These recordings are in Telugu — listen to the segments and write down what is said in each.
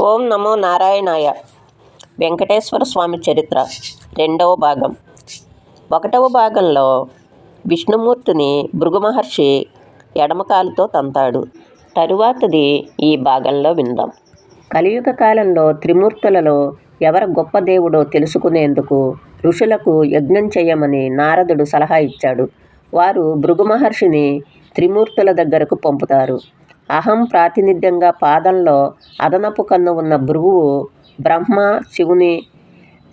ఓం నమో నారాయణాయ. వెంకటేశ్వర స్వామి చరిత్ర రెండవ భాగం. ఒకటవ భాగంలో విష్ణుమూర్తిని భృగు మహర్షి ఎడమకాలుతో తంతాడు. తరువాతది ఈ భాగంలో విందాం. కలియుగ కాలంలో త్రిమూర్తులలో ఎవరు గొప్ప దేవుడో తెలుసుకునేందుకు ఋషులకు యజ్ఞం చేయమని నారదుడు సలహా ఇచ్చాడు. వారు భృగు మహర్షిని త్రిమూర్తుల దగ్గరకు పంపుతారు. అహం ప్రాతినిధ్యంగా పాదంలో అదనపు కన్ను ఉన్న భృగువు బ్రహ్మ శివుని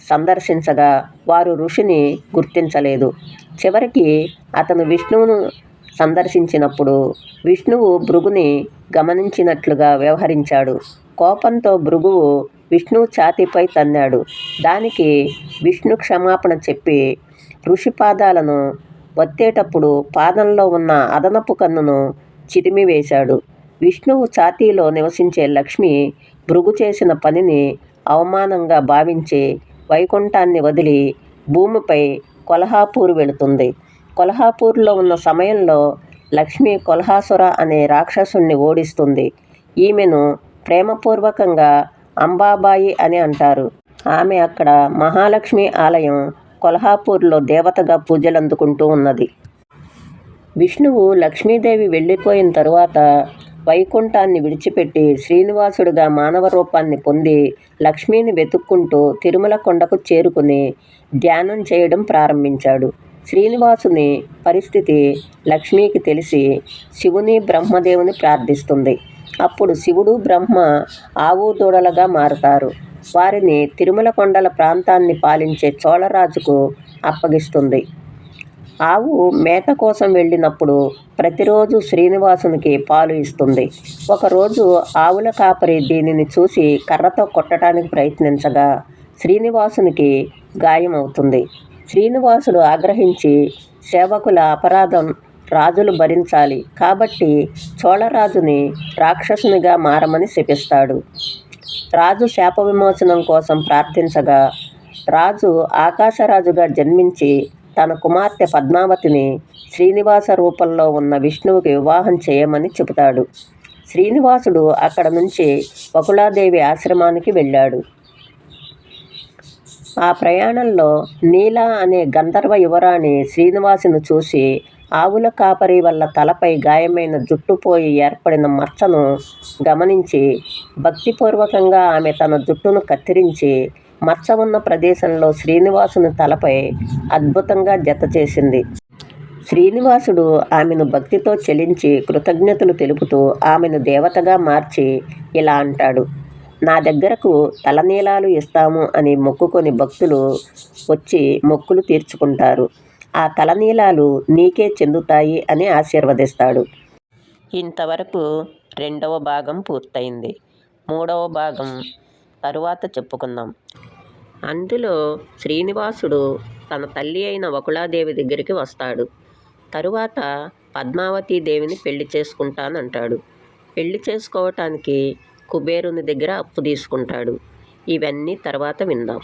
సందర్శించగా వారు ఋషిని గుర్తించలేదు. చివరికి అతను విష్ణువును సందర్శించినప్పుడు విష్ణువు భృగుని గమనించినట్లుగా వ్యవహరించాడు. కోపంతో భృగువు విష్ణువు ఛాతీపై తన్నాడు. దానికి విష్ణు క్షమాపణ చెప్పి ఋషి పాదాలను వత్తేటప్పుడు పాదంలో ఉన్న అదనపు కన్నును చిరిమివేశాడు విష్ణువు ఛాతీలో నివసించే లక్ష్మి భృగు చేసిన పనిని అవమానంగా భావించి వైకుంఠాన్ని వదిలి భూమిపై కొల్హాపూర్ వెళుతుంది. కొల్హాపూర్లో ఉన్న సమయంలో లక్ష్మి కొల్హాసుర అనే రాక్షసుణ్ణి ఓడిస్తుంది. ఈమెను ప్రేమపూర్వకంగా అంబాబాయి అని అంటారు. ఆమె అక్కడ మహాలక్ష్మి ఆలయం కొల్హాపూర్లో దేవతగా పూజలందుకుంటూ ఉన్నది. విష్ణువు లక్ష్మీదేవి వెళ్ళిపోయిన తరువాత వైకుంఠాన్ని విడిచిపెట్టి శ్రీనివాసుడిగా మానవ రూపాన్ని పొంది లక్ష్మిని వెతుక్కుంటూ తిరుమల కొండకు చేరుకుని ధ్యానం చేయడం ప్రారంభించాడు. శ్రీనివాసుని పరిస్థితి లక్ష్మికి తెలిసి శివుని బ్రహ్మదేవుని ప్రార్థిస్తుంది. అప్పుడు శివుడు బ్రహ్మ ఆవు దూడలుగా మారుతారు. వారిని తిరుమల కొండల ప్రాంతాన్ని పాలించే చోళరాజుకు అప్పగిస్తుంది. ఆవు మేత కోసం వెళ్ళినప్పుడు ప్రతిరోజు శ్రీనివాసునికి పాలు ఇస్తుంది. ఒకరోజు ఆవుల కాపరి దీనిని చూసి కర్రతో కొట్టడానికి ప్రయత్నించగా శ్రీనివాసునికి గాయమవుతుంది. శ్రీనివాసుడు ఆగ్రహించి సేవకుల అపరాధం రాజులు భరించాలి. కాబట్టి చోళరాజుని రాక్షసునిగా మారమని శపిస్తాడు. రాజు శాప విమోచనం కోసం ప్రార్థించగా రాజు ఆకాశరాజుగా జన్మించి తన కుమార్తె పద్మావతిని శ్రీనివాస రూపంలో ఉన్న విష్ణువుకి వివాహం చేయమని చెబుతాడు. శ్రీనివాసుడు అక్కడ నుంచి వకుళాదేవి ఆశ్రమానికి వెళ్ళాడు. ఆ ప్రయాణంలో నీల అనే గంధర్వ యువరాణి శ్రీనివాసును చూసి ఆవుల కాపరి వల్ల తలపై గాయమైన జుట్టుపోయి ఏర్పడిన మచ్చను గమనించి భక్తిపూర్వకంగా ఆమె తన జుట్టును కత్తిరించి మచ్చ ఉన్న ప్రదేశంలో శ్రీనివాసుని తలపై అద్భుతంగా జత చేసింది. శ్రీనివాసుడు ఆమెను భక్తితో చెలించి కృతజ్ఞతలు తెలుపుతూ ఆమెను దేవతగా మార్చి ఇలా అంటాడు నా దగ్గరకు తలనీలాలు ఇస్తాము అని మొక్కుకొని భక్తులు వచ్చి మొక్కులు తీర్చుకుంటారు. ఆ తలనీలాలు నీకే చెందుతాయి అని ఆశీర్వదిస్తాడు. ఇంతవరకు రెండవ భాగం పూర్తయింది. మూడవ భాగం తరువాత చెప్పుకుందాం. అందులో శ్రీనివాసుడు తన తల్లి అయిన వకుళాదేవి దగ్గరికి వస్తాడు. తరువాత పద్మావతి దేవిని పెళ్ళి చేసుకుంటానంటాడు. పెళ్ళి చేసుకోవటానికి కుబేరుని దగ్గర అప్పు తీసుకుంటాడు. ఇవన్నీ తర్వాత విందాం.